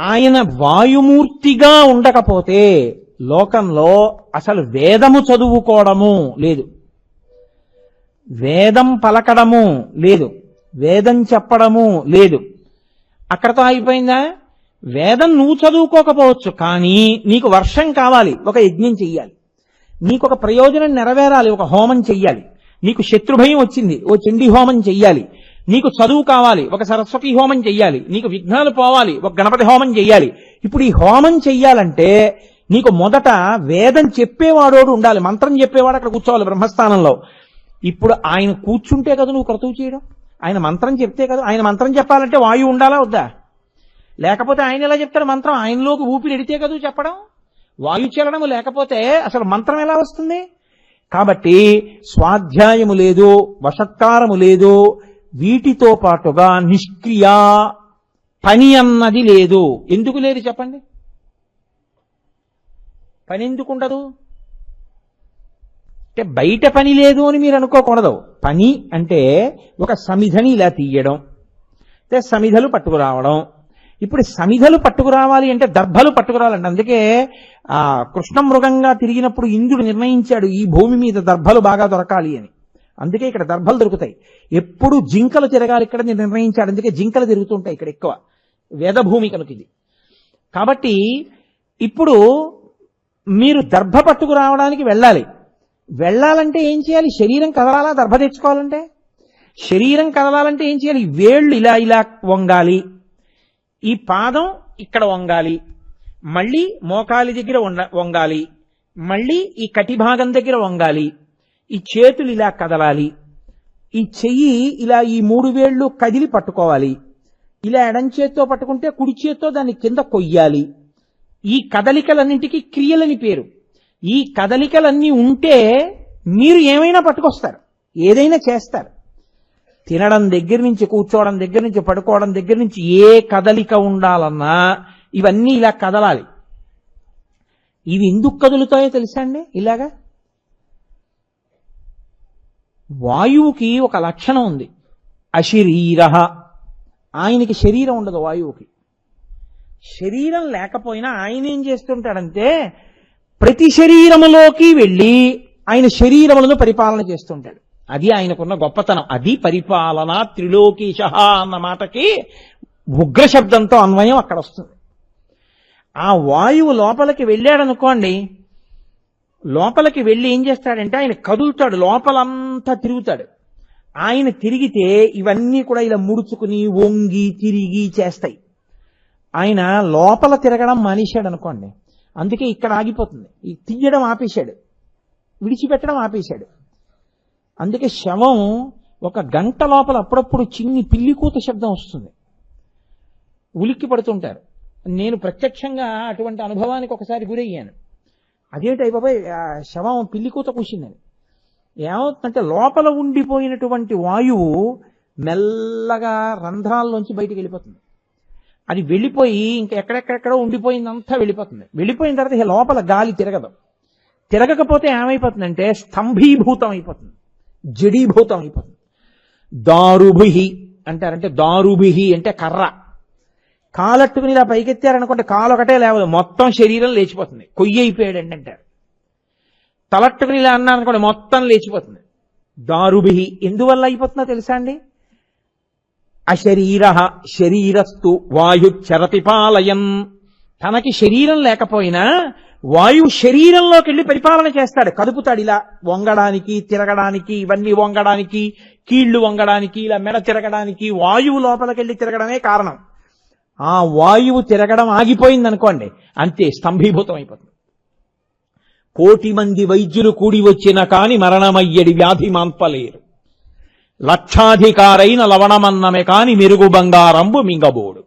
ఆయన వాయుమూర్తిగా ఉండకపోతే లోకంలో అసలు వేదము చదువుకోవడము లేదు. వేదం పలకడము లేదు. వేదం చెప్పడము లేదు. అక్కడతో అయిపోయిందా వేదం నువ్వు చదువుకోకపోవచ్చు కానీ నీకు వర్షం కావాలి ఒక యజ్ఞం చెయ్యాలి. నీకు ఒక ప్రయోజనం నెరవేరాలి ఒక హోమం చెయ్యాలి. నీకు శత్రుభయం వచ్చింది ఓ చండీ హోమం చెయ్యాలి. నీకు చదువు కావాలి ఒక సరస్వతి హోమం చెయ్యాలి నీకు విఘ్నాలు పోవాలి ఒక గణపతి హోమం చెయ్యాలి. ఇప్పుడు ఈ హోమం చెయ్యాలంటే నీకు మొదట వేదం చెప్పేవాడోడు ఉండాలి మంత్రం చెప్పేవాడు అక్కడ కూర్చోవాలి బ్రహ్మస్థానంలో. ఇప్పుడు ఆయన కూర్చుంటే కదా నువ్వు క్రతువు చేయడం? ఆయన మంత్రం చెప్తే కదా ఆయన మంత్రం చెప్పాలంటే వాయువు ఉండాలా వద్దా? లేకపోతే ఆయన ఎలా చెప్తాడు మంత్రం? ఆయనలోకి ఊపిరి ఎడితే కదా చెప్పడం? వాయు చెల్లడం లేకపోతే అసలు మంత్రం ఎలా వస్తుంది? కాబట్టి స్వాధ్యాయము లేదు వషత్కారము లేదు వీటితో పాటుగా నిష్క్రియ పని అన్నది లేదు. ఎందుకు లేదు చెప్పండి? పని ఎందుకు ఉండదు? అంటే బయట పని లేదు అని మీరు అనుకోకూడదు. పని అంటే ఒక సమిధని ఇలా తీయడం అంటే సమిధలు పట్టుకురావడం. ఇప్పుడు సమిధలు పట్టుకురావాలి అంటే దర్భలు పట్టుకురావాలండి అందుకే ఆ కృష్ణ మృగంగా తిరిగినప్పుడు ఇంద్రుడు నిర్ణయించాడు ఈ భూమి మీద దర్భలు బాగా దొరకాలి అని. అందుకే ఇక్కడ దర్భలు దొరుకుతాయి. ఎప్పుడు జింకలు తిరగాలి ఇక్కడ నేను నిర్ణయించాడు. అందుకే జింకలు తిరుగుతుంటాయి ఇక్కడ ఎక్కువ. వేదభూమి కనుక ఇది. కాబట్టి ఇప్పుడు మీరు దర్భ పట్టుకురావడానికి వెళ్ళాలి. వెళ్ళాలంటే ఏం చేయాలి? శరీరం కదలాలా? దర్భ తెచ్చుకోవాలంటే? శరీరం కదలాలంటే ఏం చేయాలి? వేళ్ళు ఇలా ఇలా వంగాలి. ఈ పాదం ఇక్కడ వంగాలి. మళ్ళీ మోకాలి దగ్గర వంగాలి. మళ్ళీ ఈ కటి భాగం దగ్గర వంగాలి. ఈ చేతులు ఇలా కదలాలి. ఈ చెయ్యి ఇలా ఈ మూడు వేళ్ళు కదిలి పట్టుకోవాలి. ఇలా ఎడం చేత్తో పట్టుకుంటే కుడి చేత్తో దాన్ని కింద కొయ్యాలి. ఈ కదలికలన్నింటికి క్రియలని పేరు. ఈ కదలికలన్నీ ఉంటే మీరు ఏమైనా పట్టుకొస్తారు. ఏదైనా చేస్తారు. తినడం దగ్గర నుంచి కూర్చోవడం దగ్గర నుంచి పడుకోవడం దగ్గర నుంచి ఏ కదలిక ఉండాలన్నా ఇవన్నీ ఇలా కదలాలి. ఇవి ఎందుకు కదులుతాయో తెలుసా అండి ఇలాగా? వాయువుకి ఒక లక్షణం ఉంది. అశరీర ఆయనకి శరీరం ఉండదు వాయువుకి. శరీరం లేకపోయినా ఆయన ఏం చేస్తుంటాడంటే ప్రతి శరీరములోకి వెళ్ళి ఆయన శరీరములను పరిపాలన చేస్తుంటాడు. అది ఆయనకున్న గొప్పతనం. అది పరిపాలన త్రిలోకీశ అన్న మాటకి ఉగ్ర శబ్దంతో అన్వయం అక్కడ వస్తుంది. ఆ వాయువు లోపలికి వెళ్ళాడనుకోండి లోపలికి వెళ్ళి ఏం చేస్తాడంటే ఆయన కదులుతాడు. లోపలంతా తిరుగుతాడు. ఆయన తిరిగితే ఇవన్నీ కూడా ఇలా ముడుచుకుని వంగి తిరిగి చేస్తాయి. ఆయన లోపల తిరగడం మానేశాడు అనుకోండి. అందుకే ఇక్కడ ఆగిపోతుంది. ఈ తీయడం ఆపేశాడు. విడిచిపెట్టడం ఆపేశాడు. అందుకే శవం ఒక గంట లోపల అప్పుడప్పుడు చిన్ని పిల్లికూత శబ్దం వస్తుంది. ఉలిక్కి పడుతుంటారు నేను ప్రత్యక్షంగా అటువంటి అనుభవానికి ఒకసారి గురయ్యాను. అదేంటి బాబాయ్ శవం శవం పిల్లికూత కూసిందని ఏమవుతుందంటే లోపల ఉండిపోయినటువంటి వాయువు మెల్లగా రంధ్రాల్లోంచి బయటికి వెళ్ళిపోతుంది. అది వెళ్ళిపోయి ఇంకా ఎక్కడెక్కడెక్కడో ఉండిపోయిందంతా వెళ్ళిపోతుంది. వెళ్ళిపోయిన తర్వాత ఇక లోపల గాలి తిరగదు. తిరగకపోతే ఏమైపోతుందంటే స్తంభీభూతం అయిపోతుంది జడీభూతం అయిపోతుంది దారుభిహి అంటారంటే దారుభిహి అంటే కర్ర. కాలట్టుకుని ఇలా పైకెత్తారనుకుంటే కాలు ఒకటే లేవదు. మొత్తం శరీరం లేచిపోతుంది. కొయ్యి అయిపోయాడండి అంటారు. తలట్టుకుని ఇలా అన్నారనుకోండి మొత్తం లేచిపోతుంది. దారుభి ఎందువల్ల అయిపోతుందో తెలుసా అండి? అశరీర శరీరస్తు వాయు చరతిపాలయం తనకి శరీరం లేకపోయినా వాయువు శరీరంలోకి వెళ్ళి పరిపాలన చేస్తాడు. కదుపుతాడు ఇలా వంగడానికి తిరగడానికి ఇవన్నీ వంగడానికి కీళ్ళు వంగడానికి ఇలా మెడ తిరగడానికి వాయువు లోపలికి వెళ్ళి తిరగడమే కారణం. ఆ వాయువు తిరగడం ఆగిపోయింది అనుకోండి అంతే స్తంభీభూతం అయిపోతుంది. కోటి మంది వైద్యులు కూడి వచ్చిన కాని మరణమయ్యడి వ్యాధి మాన్పలేరు లక్షాధికారైన లవణమన్నమే కాని మెరుగు బంగారంబు మింగబోడు.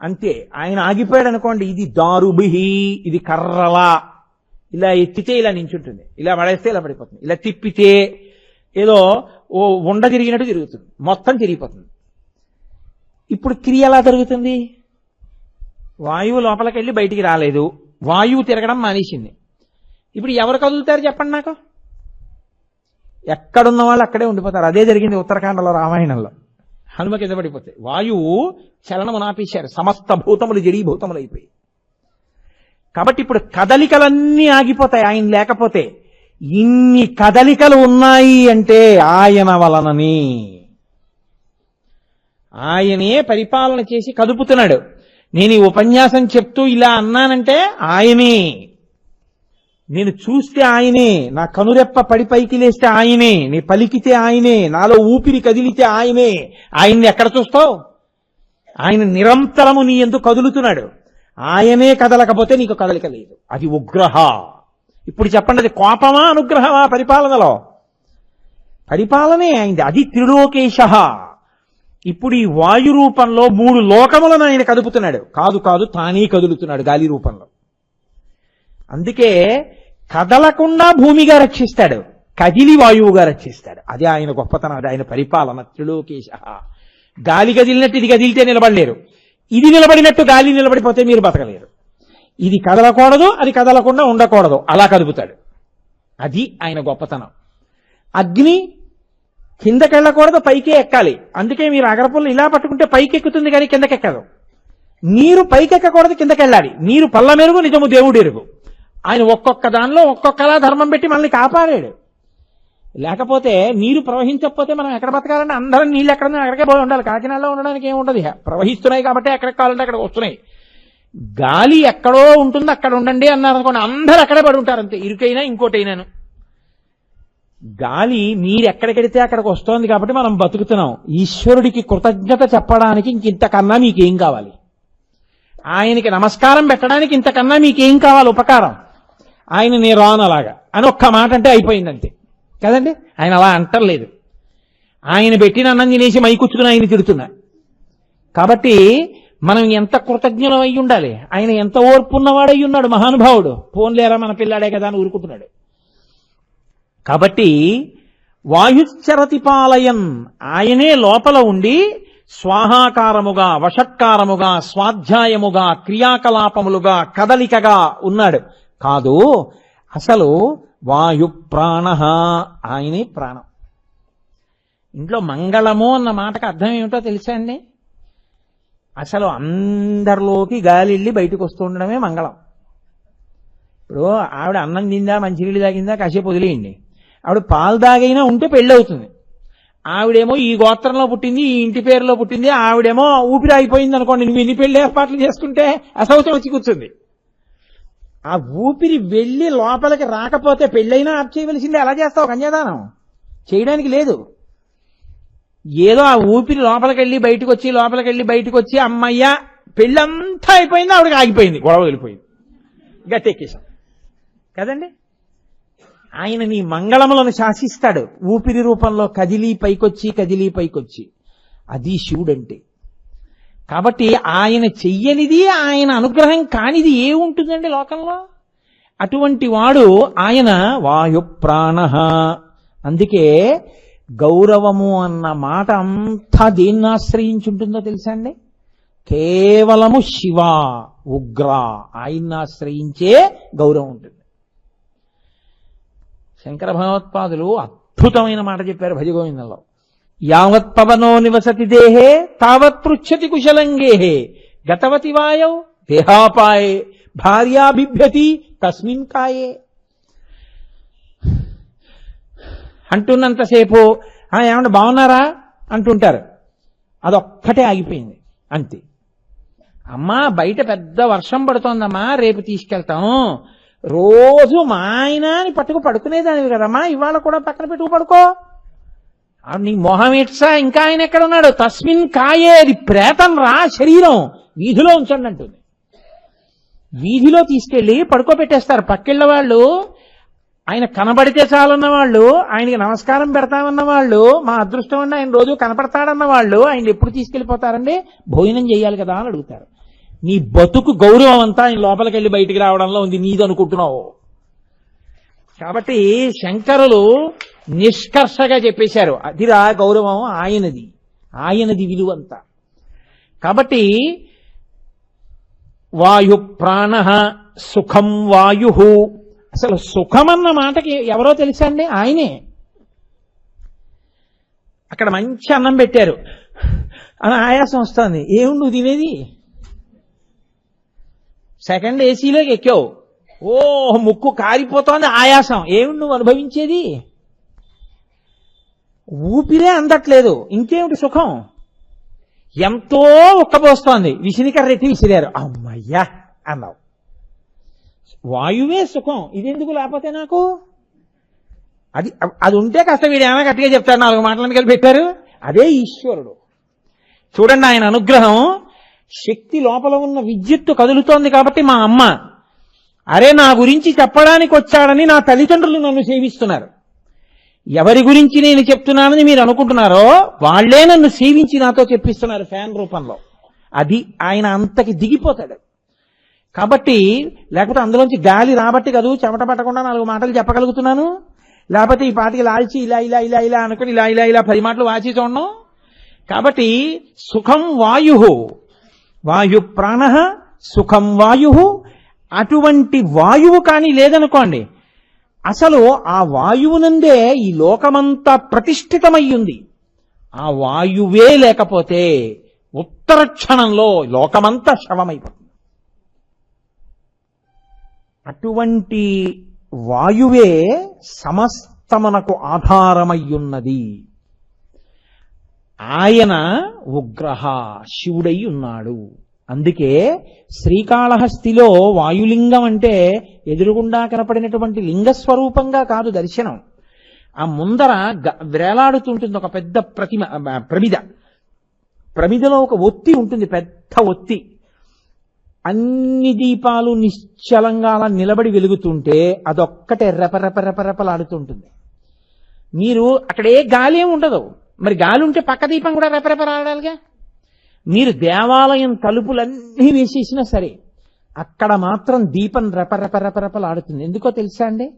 అంతే ఆయన ఆగిపోయాడు అనుకోండి ఇది దారుబిహి ఇది కర్రలా. ఇలా ఎత్తితే ఇలా నించుంటుంది ఇలా పడేస్తే ఇలా పడిపోతుంది ఇలా తిప్పితే ఏదో ఓ ఉండ తిరిగినట్టు తిరుగుతుంది మొత్తం తిరిగిపోతుంది. ఇప్పుడు క్రియ ఎలా జరుగుతుంది? వాయువు లోపలికి వెళ్ళి బయటికి రాలేదు. వాయువు తిరగడం మానేసింది. ఇప్పుడు ఎవరు కదులుతారు చెప్పండి నాకు? ఎక్కడున్న వాళ్ళు అక్కడే ఉండిపోతారు. అదే జరిగింది ఉత్తరాఖండలో రామాయణంలో. హనుమ కింద పడిపోతే వాయువు చలనము నాపేశారు సమస్త భూతములు జడీభూతములు అయిపోయి కాబట్టి ఇప్పుడు కదలికలన్నీ ఆగిపోతాయి. ఆయన లేకపోతే ఇన్ని కదలికలు ఉన్నాయి అంటే ఆయన వలనని. ఆయనే పరిపాలన చేసి కదుపుతున్నాడు. నేను ఈ ఉపన్యాసం చెప్తూ ఇలా అన్నానంటే ఆయనే. నేను చూస్తే ఆయనే. నా కనురెప్ప పడి పైకి లేస్తే ఆయనే. నీ పలికితే ఆయనే. నాలో ఊపిరి కదిలితే ఆయనే. ఆయన్ని ఎక్కడ చూస్తావు? ఆయన నిరంతరము నీ ఎందుకు కదులుతున్నాడు. ఆయనే కదలకపోతే నీకు కదలిక లేదు. అది ఉగ్రహ. ఇప్పుడు చెప్పండి అది కోపమా అనుగ్రహమా పరిపాలనలో? పరిపాలనే అయింది. అది త్రిలోకేశ. ఇప్పుడు ఈ వాయు రూపంలో మూడు లోకములను ఆయన కదుపుతున్నాడు. కాదు కాదు తానే కదులుతున్నాడు గాలి రూపంలో. అందుకే కదలకుండా భూమిగా రక్షిస్తాడు. కదిలి వాయువుగా రక్షిస్తాడు. అది ఆయన గొప్పతనం అది ఆయన పరిపాలన. త్రిలోకేశ. గాలి కదిలినట్టు ఇది కదిలితే నిలబడలేరు. ఇది నిలబడినట్టు గాలి నిలబడిపోతే మీరు బతకలేరు. ఇది కదలకూడదు అది కదలకుండా ఉండకూడదు. అలా కదుపుతాడు. అది ఆయన గొప్పతనం. అగ్ని కిందకెళ్ళకూడదు పైకే ఎక్కాలి. అందుకే మీరు అగరపుల్లు ఇలా పట్టుకుంటే పైకి ఎక్కుతుంది కానీ కిందకెక్కదు. నీరు పైకెక్కకూడదు కిందకెళ్ళాలి. నీరు పల్ల మెరుగు నిజము దేవుడు ఎరుగు. ఆయన ఒక్కొక్క దానిలో ఒక్కొక్కలా ధర్మం పెట్టి మనల్ని కాపాడాడు. లేకపోతే నీరు ప్రవహించకపోతే మనం ఎక్కడ బతకాలంటే అందరం నీళ్ళు ఎక్కడ అక్కడికే పోయి ఉండాలి. కాకినాడలో ఉండడానికి ఏమి ఉండదు ప్రవహిస్తున్నాయి కాబట్టి ఎక్కడికి కావాలంటే అక్కడ వస్తున్నాయి. గాలి ఎక్కడో ఉంటుంది అక్కడ ఉండండి అన్నారు అనుకోండి అందరూ అక్కడే పడి ఉంటారు అంతే. ఇరుకైనా ఇంకోటైనాను. గాలి మీరెక్కడికెడితే అక్కడికి వస్తోంది కాబట్టి మనం బతుకుతున్నాం. ఈశ్వరుడికి కృతజ్ఞత చెప్పడానికి ఇంకింతకన్నా మీకేం కావాలి? ఆయనకి నమస్కారం పెట్టడానికి ఇంతకన్నా మీకేం కావాలి ఉపకారం? ఆయన నేను రాను అలాగా. అని ఒక్క మాట అంటే అయిపోయిందంతే. కదండి? ఆయన అలా అంటలేదు. ఆయన పెట్టిన అన్నం తినేసి మైకుచ్చుకుని ఆయన తిడుతున్నా. కాబట్టి మనం ఎంత కృతజ్ఞులం అయి ఉండాలి ఆయన ఎంత ఓర్పున్నవాడై ఉన్నాడు మహానుభావుడు. పోన్లేరా మన పిల్లాడే కదా అని ఊరుకుంటున్నాడు. కాబట్టి వాయుశ్చరతిపాలయన్ ఆయనే లోపల ఉండి స్వాహాకారముగా వషట్కారముగా స్వాధ్యాయముగా క్రియాకలాపములుగా కదలికగా ఉన్నాడు. కాదు అసలు వాయు ప్రాణ ఆయనే ప్రాణం. ఇంట్లో మంగళము అన్న మాటకు అర్థం ఏమిటో తెలుసా అండి? అసలు అందరిలోకి గాలి వెళ్ళి బయటకు వస్తూ ఉండడమే మంగళం. ఇప్పుడు ఆవిడ అన్నం తిందా మంచినీళ్ళు తాగిందా కాసేపు వదిలేయండి. ఆవిడ పాలు దాగైనా ఉంటే పెళ్ళి అవుతుంది ఆవిడేమో ఈ గోత్రంలో పుట్టింది ఈ ఇంటి పేరులో పుట్టింది ఆవిడేమో ఊపిరి అయిపోయింది అనుకోండి నువ్వు ఎన్ని పెళ్ళి ఏర్పాట్లు చేసుకుంటే అసౌతం వచ్చి కూర్చుంది. ఆ ఊపిరి వెళ్ళి లోపలికి రాకపోతే పెళ్ళైనా ఆప్ చేయవలసిందే ఎలా చేస్తావు కన్యాదానం? చేయడానికి లేదు. ఏదో ఆ ఊపిరి లోపలికి వెళ్ళి బయటకు వచ్చి లోపలికి వెళ్ళి బయటకు వచ్చి అమ్మయ్య పెళ్ళంతా అయిపోయింది ఆవిడకి ఆగిపోయింది గొడవ వెళ్ళిపోయింది గట్టెక్కేశాం. కదండి? ఆయన నీ మంగళములను శాసిస్తాడు. ఊపిరి రూపంలో కదిలి పైకొచ్చి కదిలి పైకొచ్చి. అది శివుడంటే. కాబట్టి ఆయన చెయ్యనిది ఆయన అనుగ్రహం కానిది ఏ ఉంటుందండి లోకంలో? అటువంటి వాడు ఆయన వాయు ప్రాణ అందుకే గౌరవము అన్న మాట అంతా దేన్ని ఆశ్రయించి ఉంటుందో తెలుసా అండి? కేవలము శివ ఉగ్ర. ఆయన్ని ఆశ్రయించే గౌరవం ఉంటుంది. శంకర భగవత్పాదులు అద్భుతమైన మాట చెప్పారు భజగోవిందంలో. యావత్ పవనో నివసతి దేహే తావత్ పృచ్చతి కుశలంగేహే. గతవతి వాయౌ దేహాపాయే భార్యాభిభ్యతి తస్మిన్ కాయే. అంటున్నంతసేపు "ఆ, ఏమంటే బాగున్నారా? అంటుంటారు. అదొక్కటే ఆగిపోయింది అంతే. అమ్మా బయట పెద్ద వర్షం పడుతోందమ్మా రేపు తీసుకెళ్తాం. రోజు మా ఆయన అని పట్టుకు పడుకునేదానివి కదమ్మా ఇవాళ కూడా పక్కన పెట్టుకు పడుకో. నీ మొహం ఇట్సా ఇంకా ఆయన ఎక్కడ ఉన్నాడు తస్మిన్ కాయే అది ప్రేతం రా శరీరం వీధిలో ఉంచండి అంటుంది. వీధిలో తీసుకెళ్ళి పడుకోబెట్టేస్తారు. పక్కిళ్ళ వాళ్ళు ఆయన కనబడితే చాలన్న వాళ్ళు ఆయనకి నమస్కారం పెడతామన్న వాళ్ళు మా అదృష్టం అండి ఆయన రోజు కనపడతాడన్న వాళ్ళు ఆయన ఎప్పుడు తీసుకెళ్ళిపోతారండి భోజనం చేయాలి కదా అని అడుగుతారు. నీ బతుకు గౌరవం అంతా ఆయన లోపలికి వెళ్ళి బయటికి రావడంలో ఉంది. నీది అనుకుంటున్నావు కాబట్టి శంకరులు నిష్కర్షగా చెప్పేశారు. అదిరా గౌరవం ఆయనది. ఆయనది విలువంత. కాబట్టి వాయు ప్రాణ సుఖం వాయు. అసలు సుఖం అన్న మాటకి ఎవరో తెలుసా అండి? ఆయనే. అక్కడ మంచి అన్నం పెట్టారు. అని ఆయాసం వస్తుంది. ఏముండు నువ్వు తినేది? సెకండ్ ఏసీలోకి ఎక్కావు. ఓ ముక్కు కారిపోతోంది ఆయాసం. ఏమిటి నువ్వు అనుభవించేది? ఊపిరే అందట్లేదు. ఇంకేమిటి సుఖం? ఎంతో ఉక్కబోస్తోంది విసిరికర్ర ఎత్తి విసిరారు. అమ్మయ్యా అన్నావు. వాయువే సుఖం. ఇదెందుకు లేకపోతే నాకు? అది అది ఉంటే కాస్త వీడు ఏమైనా గట్టిగా చెప్తాడు. నాలుగు మాటలను కలిపి పెట్టారు. అదే ఈశ్వరుడు. చూడండి ఆయన అనుగ్రహం. శక్తి లోపల ఉన్న విద్యుత్తు కదులుతోంది కాబట్టి మా అమ్మ అరే నా గురించి చెప్పడానికి వచ్చాడని నా తల్లిదండ్రులు నన్ను సేవిస్తున్నారు. ఎవరి గురించి నేను చెప్తున్నానని మీరు అనుకుంటున్నారో వాళ్ళే నన్ను సేవించి నాతో చెప్పిస్తున్నారు ఫ్యాన్ రూపంలో. అది ఆయన అంతకి దిగిపోతాడు. కాబట్టి లేకపోతే అందులోంచి గాలి రాబట్టి కదూ చెమట పట్టకుండా నాలుగు మాటలు చెప్పగలుగుతున్నాను? లేకపోతే ఈ పాటికి లాల్చి ఇలా ఇలా ఇలా ఇలా అనుకుని ఇలా ఇలా ఇలా పది మాటలు వాచి చూడడం కాబట్టి సుఖం వాయు వాయు ప్రాణ సుఖం వాయు. అటువంటి వాయువు కానీ లేదనుకోండి అసలు ఆ వాయువునందే ఈ లోకమంతా ప్రతిష్ఠితమయ్యుంది. ఆ వాయువే లేకపోతే ఉత్తర క్షణంలో లోకమంతా శవమైపోతుంది. అటువంటి వాయువే సమస్తమునకు ఆధారమయ్యున్నది. ఆయన ఉగ్రహ శివుడై ఉన్నాడు. అందుకే శ్రీకాళహస్తిలో వాయులింగం అంటే ఎదురుగుండా కనపడినటువంటి లింగస్వరూపంగా కాదు దర్శనం. ఆ ముందర గ- వేలాడుతుంటుంది ఒక పెద్ద ప్రతిమ ప్రమిద. ప్రమిదలో ఒక ఒత్తి ఉంటుంది పెద్ద ఒత్తి. అన్ని దీపాలు నిశ్చలంగా అలా నిలబడి వెలుగుతుంటే అదొక్కటే రెపరెపరెపరెపలాడుతుంటుంది. మీరు అక్కడ ఏ గాలి ఉండదు. మరి గాలి ఉంటే పక్క దీపం కూడా రెపరెపలాడాలిగా మీరు దేవాలయం తలుపులన్నీ వేసేసినా సరే అక్కడ మాత్రం దీపం రెపరెపరెపరెపలాడుతుంది. ఎందుకో తెలుసా అండి?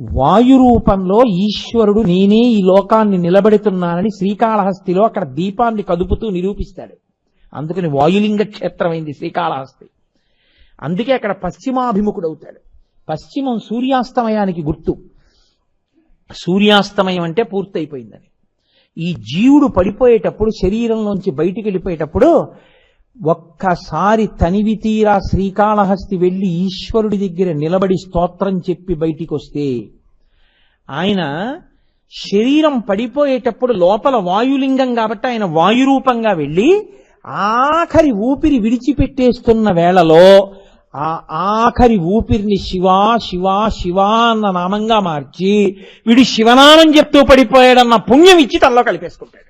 వాయు రూపంలో ఈశ్వరుడు నేనే ఈ లోకాన్ని నిలబెడుతున్నానని శ్రీకాళహస్తిలో అక్కడ దీపాన్ని కదుపుతూ నిరూపిస్తాడు. అందుకని వాయులింగ క్షేత్రమైంది శ్రీకాళహస్తి. అందుకే అక్కడ పశ్చిమాభిముఖుడవుతాడు. పశ్చిమం సూర్యాస్తమయానికి గుర్తు. సూర్యాస్తమయం అంటే పూర్తయిపోయిందని. ఈ జీవుడు పడిపోయేటప్పుడు శరీరంలోంచి బయటికి వెళ్ళిపోయేటప్పుడు ఒక్కసారి తనివి తీరా శ్రీకాళహస్తి వెళ్ళి ఈశ్వరుడి దగ్గర నిలబడి స్తోత్రం చెప్పి బయటికి వస్తే ఆయన శరీరం పడిపోయేటప్పుడు లోపల వాయులింగం కాబట్టి ఆయన వాయురూపంగా వెళ్ళి ఆఖరి ఊపిరి విడిచిపెట్టేస్తున్న వేళలో ఆ ఆఖరి ఊపిరిని శివా శివా శివా అన్న నామంగా మార్చి వీడు శివనామం చెప్తూ పడిపోయాడన్న పుణ్యం ఇచ్చి తనలో కలిపేసుకుంటాడు.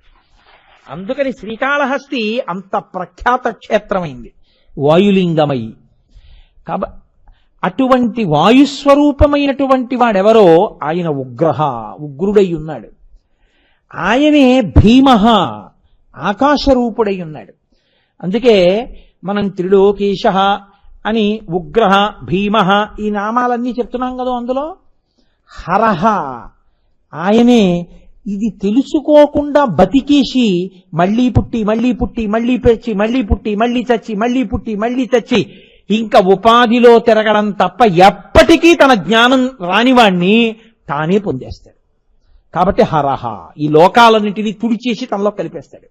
అందుకని శ్రీకాళహస్తి అంత ప్రఖ్యాత క్షేత్రమైంది. వాయులింగమై కాబ అటువంటి వాయుస్వరూపమైనటువంటి వాడెవరో ఆయన ఉగ్రహ ఉగ్రుడై ఉన్నాడు. ఆయనే భీమ ఆకాశరూపుడై ఉన్నాడు. అందుకే మనం త్రిలోకేశ అని ఉగ్రహ భీమ ఈ నామాలన్నీ చెప్తున్నాం కదా అందులో? హరహ. ఆయనే ఇది తెలుసుకోకుండా బతికేసి మళ్ళీ పుట్టి మళ్ళీ పుట్టి మళ్ళీ పెంచి మళ్ళీ పుట్టి మళ్ళీ చచ్చి మళ్ళీ పుట్టి మళ్ళీ చచ్చి ఇంకా ఉపాధిలో తిరగడం తప్ప ఎప్పటికీ తన జ్ఞానం రానివాణ్ణి తానే పొందేస్తాడు. కాబట్టి హరహ. ఈ లోకాలన్నింటినీ తుడిచేసి తనలో కలిపేస్తాడు.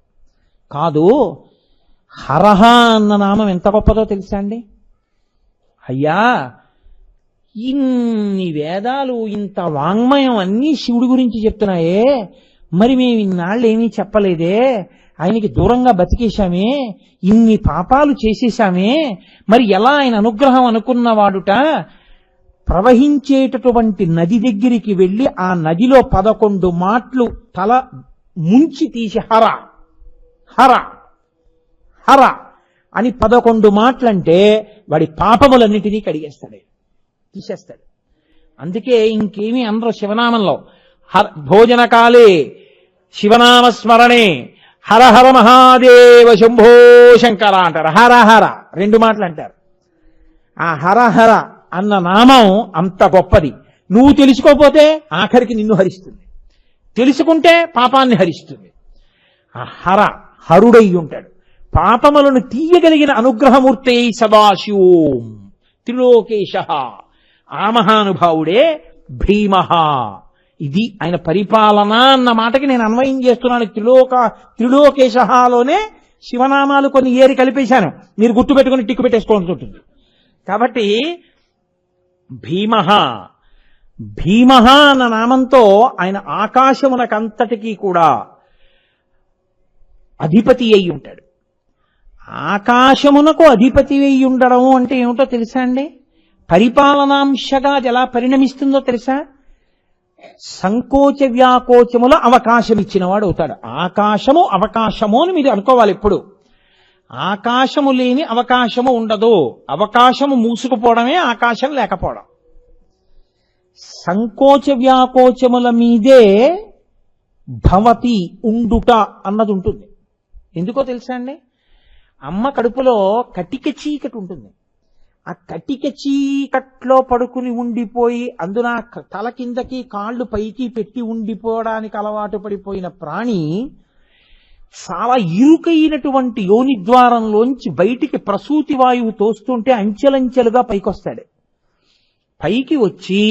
కాదు హరహ అన్న నామం ఎంత గొప్పదో తెలుసా అండి? అయ్యా ఇన్ని వేదాలు ఇంత వాంగ్మయం అన్నీ శివుడి గురించి చెప్తున్నాయే. మరి మేము ఇన్నాళ్ళు ఏమీ చెప్పలేదే. ఆయనకి దూరంగా బతికేశామే. ఇన్ని పాపాలు చేసేశామే. మరి ఎలా ఆయన అనుగ్రహం అనుకున్నవాడుట? ప్రవహించేటటువంటి నది దగ్గరికి వెళ్ళి ఆ నదిలో పదకొండు మాటలు తల ముంచి తీసి హర హర హర. అని పదకొండు మాటలంటే వాడి పాపములన్నిటినీ కడిగేస్తాడు. తీసేస్తాడు. అందుకే ఇంకేమీ అందరూ శివనామంలో. హర్ భోజనకాలే శివనామస్మరణే హరహర హర హర మహాదేవ శంభో శంకర అంటారు. హర హర రెండు మాటలు అంటారు ఆ హర హర అన్న నామం అంత గొప్పది. నువ్వు తెలుసుకోపోతే ఆఖరికి నిన్ను హరిస్తుంది. తెలుసుకుంటే పాపాన్ని హరిస్తుంది. ఆ హర హరుడై ఉంటాడు. పాపములను తీయగలిగిన అనుగ్రహమూర్తే సదాశివోం. త్రిలోకేశ. ఆ మహానుభావుడే భీమ. ఇది ఆయన పరిపాలన అన్న మాటకి నేను అన్వయం చేస్తున్నాను. త్రిలోక త్రిలోకేశలోనే శివనామాలు కొన్ని ఏరి కలిపేశాను. మీరు గుర్తు పెట్టుకుని టిక్కు పెట్టేసుకోవాల్సి ఉంటుంది. కాబట్టి భీమహ భీమహ అన్న నామంతో ఆయన ఆకాశమునకంతటికీ కూడా అధిపతి అయి ఉంటాడు. ఆకాశమునకు అధిపతి అయి ఉండడం అంటే ఏమిటో తెలుసా అండి? పరిపాలనాంశగా అది ఎలా పరిణమిస్తుందో తెలుసా? సంకోచ వ్యాకోచముల అవకాశం ఇచ్చినవాడు అవుతాడు. ఆకాశము అవకాశము అని మీరు అనుకోవాలి ఎప్పుడు. ఆకాశము లేని అవకాశము ఉండదు. అవకాశము మూసుకుపోవడమే ఆకాశం లేకపోవడం. సంకోచ వ్యాకోచముల మీదే భవతి ఉండుట అన్నది ఉంటుంది. ఎందుకో తెలుసా అండి? అమ్మ కడుపులో కటిక చీకటి ఉంటుంది. ఆ కటిక చీకట్లో పడుకుని ఉండిపోయి అందున తల కిందకి కాళ్ళు పైకి పెట్టి ఉండిపోవడానికి అలవాటు పడిపోయిన ప్రాణి చాలా ఇరుకైనటువంటి యోని ద్వారంలోంచి బయటికి ప్రసూతి వాయువు తోస్తుంటే అంచెలంచెలుగా పైకొస్తాడు. పైకి వచ్చి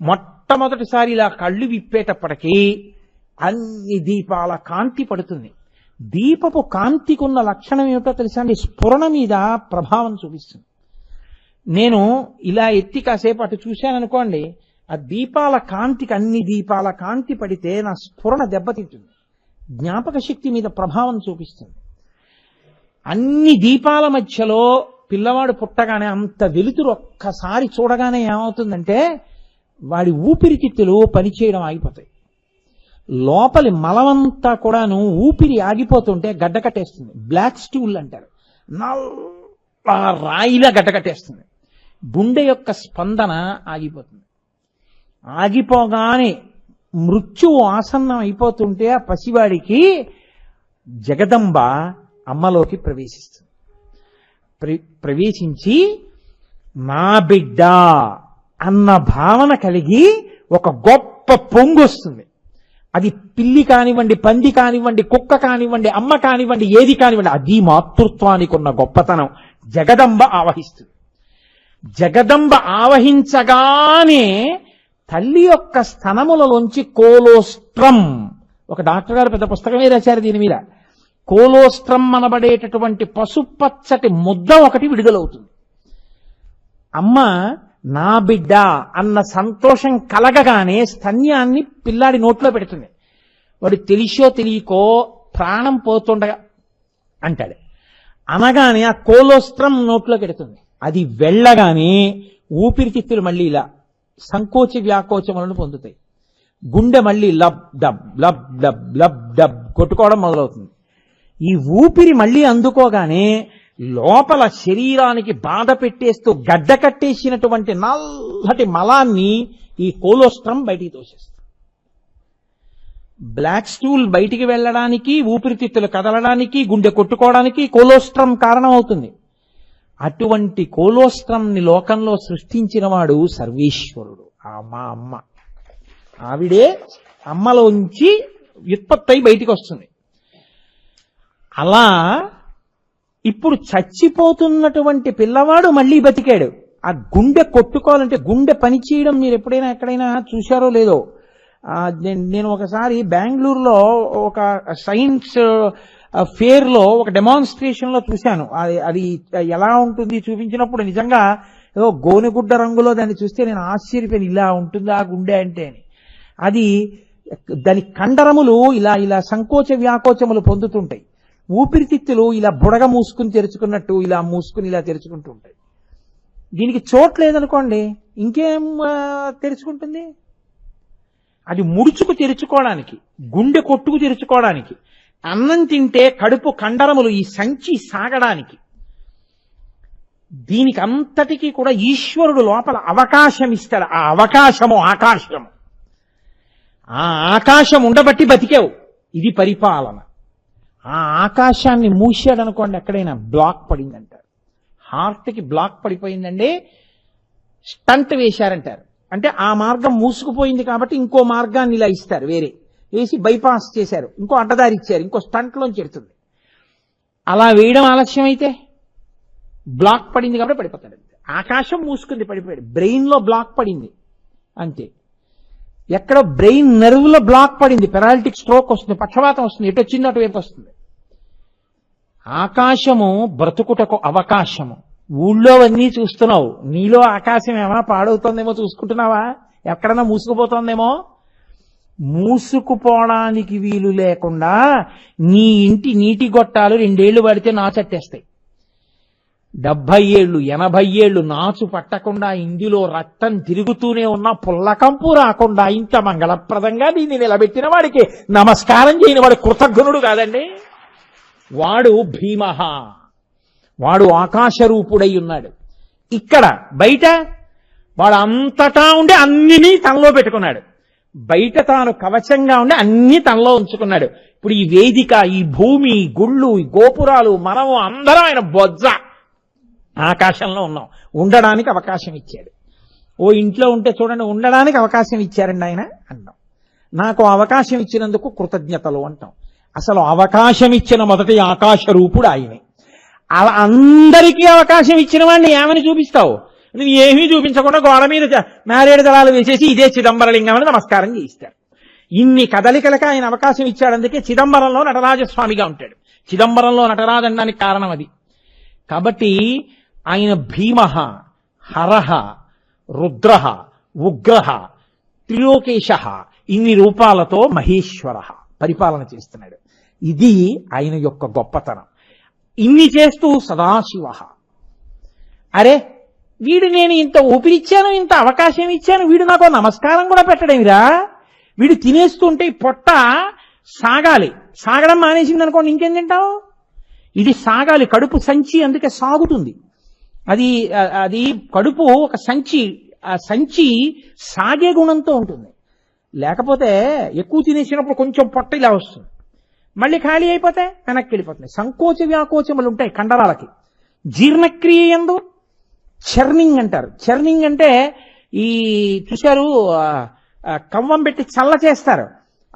మొట్టమొదటిసారి ఇలా కళ్ళు విప్పేటప్పటికీ అన్ని దీపాల కాంతి పడుతుంది. దీపపు కాంతికున్న లక్షణం ఏమిటో తెలుసా అండి? స్ఫురణ మీద ప్రభావం చూపిస్తుంది. నేను ఇలా ఎత్తి కాసేపు అటు చూశాననుకోండి ఆ దీపాల కాంతికి అన్ని దీపాల కాంతి పడితే నా స్ఫురణ దెబ్బతింటుంది. జ్ఞాపక శక్తి మీద ప్రభావం చూపిస్తుంది. అన్ని దీపాల మధ్యలో పిల్లవాడు పుట్టగానే అంత వెలుతురు ఒక్కసారి చూడగానే ఏమవుతుందంటే వాడి ఊపిరితిత్తులు పనిచేయడం ఆగిపోతాయి. లోపలి మలమంతా కూడాను ఊపిరి ఆగిపోతుంటే గడ్డ కట్టేస్తుంది. బ్లాక్ స్టూల్ అంటారు. నల్ల రాయిలా గడ్డ కట్టేస్తుంది. గుండె యొక్క స్పందన ఆగిపోతుంది. ఆగిపోగానే మృత్యువు ఆసన్నం అయిపోతుంటే ఆ పసివాడికి జగదంబ అమ్మలోకి ప్రవేశిస్తుంది. ప్రవేశించి నా బిడ్డ అన్న భావన కలిగి ఒక గొప్ప పొంగు వస్తుంది అది పిల్లి కానివ్వండి పంది కానివ్వండి కుక్క కానివ్వండి అమ్మ కానివ్వండి ఏది కానివ్వండి అది మాతృత్వానికి ఉన్న గొప్పతనం. జగదంబ ఆవహిస్తుంది. జగదంబ ఆవహించగానే తల్లి యొక్క స్థనములలోంచి కోలోస్ట్రం ఒక డాక్టర్ గారు పెద్ద పుస్తకమే రాశారు దీని మీద. కోలోస్ట్రం అనబడేటటువంటి పసుపచ్చటి ముద్ద ఒకటి విడుదలవుతుంది. అమ్మ నా బిడ్డ అన్న సంతోషం కలగగానే స్తన్యాన్ని పిల్లాడి నోట్లో పెడుతుంది. వాడు తెలిసో తెలియకో ప్రాణం పోతుండగా అంటాడు. అనగానే ఆ కోలోస్త్రం నోట్లో పెడుతుంది. అది వెళ్ళగానే ఊపిరితిత్తులు మళ్ళీ ఇలా సంకోచ వ్యాకోచములను పొందుతాయి. గుండె మళ్ళీ lub dub lub dub lub dub కొట్టుకోవడం మొదలవుతుంది. ఈ ఊపిరి మళ్ళీ అందుకోగానే లోపల శరీరానికి బాధ పెట్టేస్తూ గడ్డ కట్టేసినటువంటి నల్లటి మలాన్ని ఈ కోలోస్ట్రం బయటికి తోసేస్తుంది. బ్లాక్ స్టూల్ బయటికి వెళ్ళడానికి ఊపిరితిత్తులు కదలడానికి గుండె కొట్టుకోవడానికి కోలోస్ట్రం కారణమవుతుంది. అటువంటి కోలోస్ట్రంని లోకంలో సృష్టించిన వాడు సర్వేశ్వరుడు. ఆ మా అమ్మ. ఆవిడే అమ్మలోంచి వ్యుత్పత్తి బయటికి వస్తుంది. అలా ఇప్పుడు చచ్చిపోతున్నటువంటి పిల్లవాడు మళ్ళీ బతికాడు. ఆ గుండె కొట్టుకోవాలంటే గుండె పనిచేయడం మీరు ఎప్పుడైనా ఎక్కడైనా చూశారో లేదో. నేను- ఒకసారి బెంగళూరులో ఒక సైన్స్ ఫేర్లో ఒక డెమాన్స్ట్రేషన్లో చూశాను. అది అది ఎలా ఉంటుంది చూపించినప్పుడు నిజంగా ఏదో గోనెగుడ్డ రంగులో దాన్ని చూస్తే నేను ఆశ్చర్యపోయాను. ఇలా ఉంటుందా గుండె అంటే అని. అది దాని కండరములు ఇలా ఇలా సంకోచ వ్యాకోచములు పొందుతుంటాయి. ఊపిరితిత్తులు ఇలా బుడగ మూసుకుని తెరుచుకున్నట్టు ఇలా మూసుకుని ఇలా తెరుచుకుంటూ ఉంటాయి. దీనికి చోటు లేదనుకోండి ఇంకేం తెరుచుకుంటుంది? అది ముడుచుకు తెరుచుకోవడానికి గుండె కొట్టుకు తెరుచుకోవడానికి అన్నం తింటే కడుపు కండరములు ఈ సంచి సాగడానికి దీనికి అంతటికీ కూడా ఈశ్వరుడు లోపల అవకాశం ఇస్తాడు ఆ అవకాశము ఆకాశము. ఆ ఆకాశం ఉండబట్టి బతికావు. ఇది పరిపాలన. ఆ ఆకాశాన్ని మూసాడనుకోండి ఎక్కడైనా బ్లాక్ పడిందంటారు. హార్ట్కి బ్లాక్ పడిపోయిందండి స్టంట్ వేశారంటారు. అంటే ఆ మార్గం మూసుకుపోయింది కాబట్టి ఇంకో మార్గాన్ని ఇలా ఇస్తారు వేరే. వేసి బైపాస్ చేశారు ఇంకో అడ్డదారి ఇచ్చారు ఇంకో స్టంట్లోంచి ఎడుతుంది. అలా వేయడం ఆలస్యం అయితే బ్లాక్ పడింది కాబట్టి పడిపోతాడు. ఆకాశం మూసుకుంది పడిపోయాడు. బ్రెయిన్లో బ్లాక్ పడింది అంతే. ఎక్కడ బ్రెయిన్ నెర్వ్లో బ్లాక్ పడింది పెరాలిటిక్ స్ట్రోక్ వస్తుంది పక్షవాతం వస్తుంది ఎటు వచ్చింది అటువైపు వస్తుంది. ఆకాశము బ్రతుకుటకు అవకాశము. ఊళ్ళోవన్నీ చూస్తున్నావు. నీలో ఆకాశం ఏమైనా పాడవుతోందేమో చూసుకుంటున్నావా? ఎక్కడన్నా మూసుకుపోతోందేమో? మూసుకుపోవడానికి వీలు లేకుండా నీ ఇంటి నీటి గొట్టాలు రెండేళ్ళు పడితే నాచట్టేస్తాయి డెబ్బై ఏళ్ళు ఎనభై ఏళ్ళు నాచు పట్టకుండా ఇందులో రక్తం తిరుగుతూనే ఉన్న పుల్లకంపు రాకుండా ఇంత మంగళప్రదంగా దీన్ని నిలబెట్టిన వాడికి నమస్కారం చేయని వాడు కృతజ్ఞుడు కాదండి. వాడు భీమ వాడు ఆకాశ రూపుడై ఉన్నాడు. ఇక్కడ బయట వాడు అంతటా ఉండి అన్నినీ తనలో పెట్టుకున్నాడు. బయట తాను కవచంగా ఉండి అన్ని తనలో ఉంచుకున్నాడు. ఇప్పుడు ఈ వేదిక ఈ భూమి గుళ్ళు ఈ గోపురాలు మనము అందరం ఆయన బొజ్జ. ఆకాశంలో ఉన్నాం. ఉండడానికి అవకాశం ఇచ్చాడు. ఓ ఇంట్లో ఉంటే చూడండి ఉండడానికి అవకాశం ఇచ్చారండి ఆయన అన్నాం. నాకు అవకాశం ఇచ్చినందుకు కృతజ్ఞతలు అంటాం. అసలు అవకాశం ఇచ్చిన మొదటి ఆకాశ రూపుడు ఆయనే అలా అందరికీ అవకాశం ఇచ్చిన వాడిని ఏమని చూపిస్తావు? నువ్వు ఏమీ చూపించకుండా గోడ మీద చ- మారేడు దళాలు వేసేసి ఇదే చిదంబరలింగం అని నమస్కారం చేయిస్తాడు. ఇన్ని కదలికలకు ఆయన అవకాశం ఇచ్చాడు అందుకే చిదంబరంలో నటరాజస్వామిగా ఉంటాడు. చిదంబరంలో నటరాజు అనడానికి కారణం అది. కాబట్టి ఆయన భీమః హరహ రుద్రః ఉగ్రహ త్రిలోకేశ ఇన్ని రూపాలతో మహేశ్వర పరిపాలన చేస్తున్నాడు. ఇది ఆయన యొక్క గొప్పతనం. ఇన్ని చేస్తూ సదాశివ. అరే వీడు నేను ఇంత ఊపిరిచ్చాను ఇంత అవకాశం ఇచ్చాను వీడు నాకు నమస్కారం కూడా పెట్టడమిరా? వీడు తినేస్తుంటే పొట్ట సాగాలి. సాగడం మానేసింది అనుకోండి ఇంకేం తింటావు? ఇది సాగాలి. కడుపు సంచి అందుకే సాగుతుంది. అది అది కడుపు ఒక సంచి ఆ సంచి సాగే గుణంతో ఉంటుంది. లేకపోతే ఎక్కువ తినేసినప్పుడు కొంచెం పొట్ట ఇలా వస్తుంది. మళ్ళీ ఖాళీ అయిపోతే వెనక్కి వెళ్ళిపోతుంది సంకోచ వ్యాకోచములు ఉంటాయి కండరాలకి. జీర్ణక్రియ ఎందు చర్నింగ్ అంటారు. చర్నింగ్ అంటే ఈ చూశారు కవ్వం పెట్టి చల్ల చేస్తారు.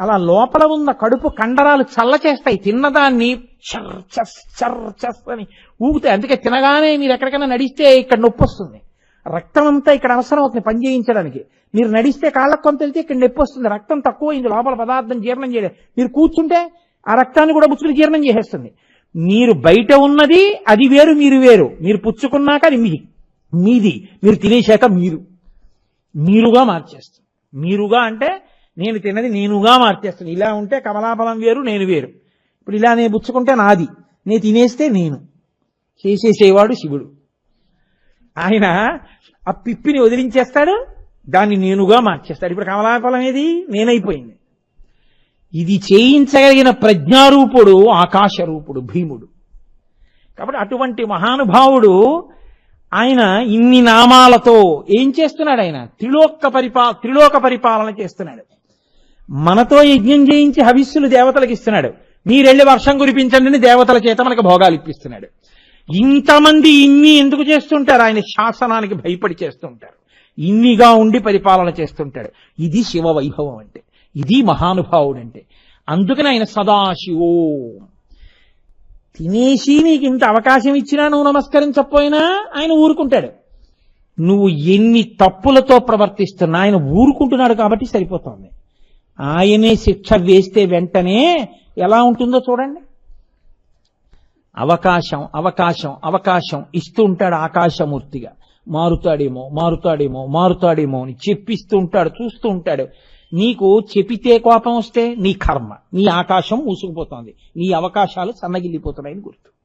అలా లోపల ఉన్న కడుపు కండరాలు చల్ల చేస్తాయి. తిన్నదాన్ని చర్ చస్ చర్ చస్ అని ఊగుతాయి. అందుకే తినగానే మీరు ఎక్కడికైనా నడిస్తే ఇక్కడ నొప్పి వస్తుంది. రక్తం అంతా ఇక్కడ అవసరం అవుతుంది పని చేయించడానికి. మీరు నడిస్తే కాళ్ళకు కొంత వెళ్తే ఇక్కడ నొప్పి వస్తుంది. రక్తం తక్కువైంది లోపల పదార్థం జీర్ణం చేయలేదు. మీరు కూర్చుంటే ఆ రక్తాన్ని కూడా ముచ్చుకుని జీర్ణం చేసేస్తుంది. మీరు బయట ఉన్నది అది వేరు మీరు వేరు. మీరు పుచ్చుకున్నాక అది మీది. మీది. మీరు తినేశాక మీరు. మీరుగా మార్చేస్తుంది. మీరుగా అంటే నేను తిన్నది నేనుగా మార్చేస్తాను ఇలా ఉంటే కమలాఫలం వేరు నేను వేరు. ఇప్పుడు ఇలా నేను పుచ్చుకుంటే నాది. నేను తినేస్తే నేను. చేసేసేవాడు శివుడు. ఆయన ఆ పిప్పిని వదిలించేస్తాడు దాన్ని నేనుగా మార్చేస్తాడు. ఇప్పుడు కమలాఫలం ఏది? నేనైపోయింది. ఇది చేయించగలిగిన ప్రజ్ఞారూపుడు ఆకాశరూపుడు భీముడు. కాబట్టి అటువంటి మహానుభావుడు ఆయన ఇన్ని నామాలతో ఏం చేస్తున్నాడు ఆయన? త్రిలోక పరిపా త్రిలోక పరిపాలన చేస్తున్నాడు. మనతో యజ్ఞం చేయించి హవిస్సులు దేవతలకు ఇస్తున్నాడు. మీరెళ్ళి వర్షం కురిపించండి అని దేవతల చేత మనకు భోగాలు ఇప్పిస్తున్నాడు. ఇంతమంది ఇన్ని ఎందుకు చేస్తుంటారు? ఆయన శాసనానికి భయపడి చేస్తుంటారు. ఇన్నిగా ఉండి పరిపాలన చేస్తుంటాడు. ఇది శివ వైభవం అంటే. ఇది మహానుభావుడు అంటే అందుకని ఆయన సదాశివో. తినేసి నీకు ఇంత అవకాశం ఇచ్చినా నువ్వు నమస్కరించకపోయినా ఆయన ఊరుకుంటాడు. నువ్వు ఎన్ని తప్పులతో ప్రవర్తిస్తున్నా ఆయన ఊరుకుంటున్నాడు కాబట్టి సరిపోతుంది. ఆయనే శిక్ష వేస్తే వెంటనే ఎలా ఉంటుందో చూడండి. అవకాశం అవకాశం అవకాశం ఇస్తూ ఉంటాడు ఆకాశమూర్తిగా. మారుతాడేమో మారుతాడేమో మారుతాడేమో అని చెప్పిస్తూ ఉంటాడు చూస్తూ ఉంటాడు. నీకు చెప్పితే కోపం వస్తే నీ కర్మ. నీ ఆకాశం మూసుకుపోతోంది. నీ అవకాశాలు సన్నగిల్లిపోతున్నాయని గుర్తు.